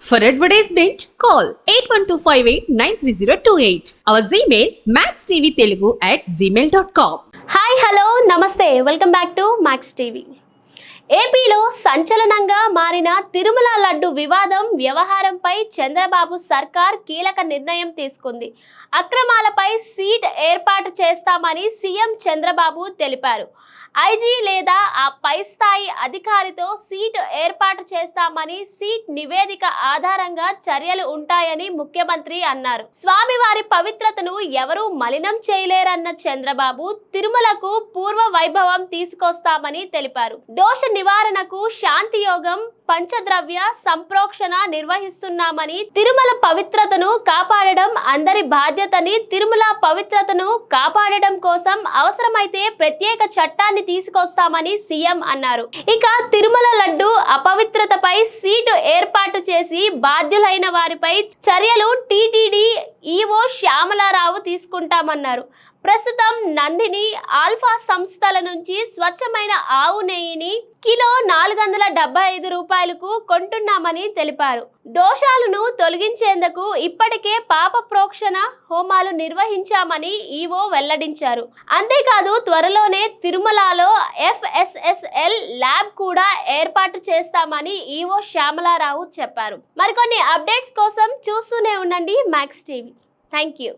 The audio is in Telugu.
For advertisement, call 8125893028. Our Gmail, maxtvtelugu at gmail.com. Hi hello నమస్తే welcome back to max TV ఏపీలో సంచలనంగా మారిన తిరుమల లడ్డు వివాదం వ్యవహారంపై చంద్రబాబు సర్కార్ కీలక నిర్ణయం తీసుకుంది అక్రమాలపై సీట్ ఏర్పాటు చేస్తామని సీఎం చంద్రబాబు తెలిపారు ఐజీ లేదా ఆ పై స్థాయి అధికారితో సీట్ ఏర్పాటు చేస్తామని సీట్ నివేదిక ఆధారంగా చర్యలు ఉంటాయని ముఖ్యమంత్రి అన్నారు. స్వామివారి పవిత్రతను ఎవరూ మలినం చేయలేరన్న చంద్రబాబు తిరుమలకు పూర్వ వైభవం తీసుకొస్తామని తెలిపారు. దోష నివారణకు శాంతియోగం పంచద్రవ్య సంప్రోక్షణ నిర్వహిస్తున్నామని తిరుమల పవిత్రతను కాపాడడం అందరి బాధ్యతని తిరుమల పవిత్రతను కాపాడడం కోసం అవసరమైతే ప్రత్యేక చట్టాన్ని తీసుకొస్తామని సీఎం అన్నారు. ఇక తిరుమల లడ్డు అపవిత్రతపై సీటు ఏర్పాటు చేసి బాధ్యులైన వారిపై చర్యలు టీటీడీ ఈవో శ్యామలారావు తీసుకుంటామన్నారు. ప్రస్తుతం నందిని ఆల్ఫా సంస్థల నుంచి స్వచ్ఛమైన ఆవు నెయ్యిని కిలో నాలుగు వందల డెబ్బై ఐదు రూపాయలకు కొంటున్నామని తెలిపారు. దోషాలను తొలగించేందుకు ఇప్పటికే పాప ప్రోక్షణ హోమాలు నిర్వహించామని ఈవో వెల్లడించారు. అంతేకాదు త్వరలోనే తిరుమలలో ఎఫ్ఎస్ఎస్ఎల్ ల్యాబ్ కూడా ఏర్పాటు చేస్తామని ఈవో శ్యామలారావు చెప్పారు. మరికొన్ని అప్డేట్స్ కోసం చూస్తూనే ఉండండి మ్యాక్స్ టీవీ. Thank you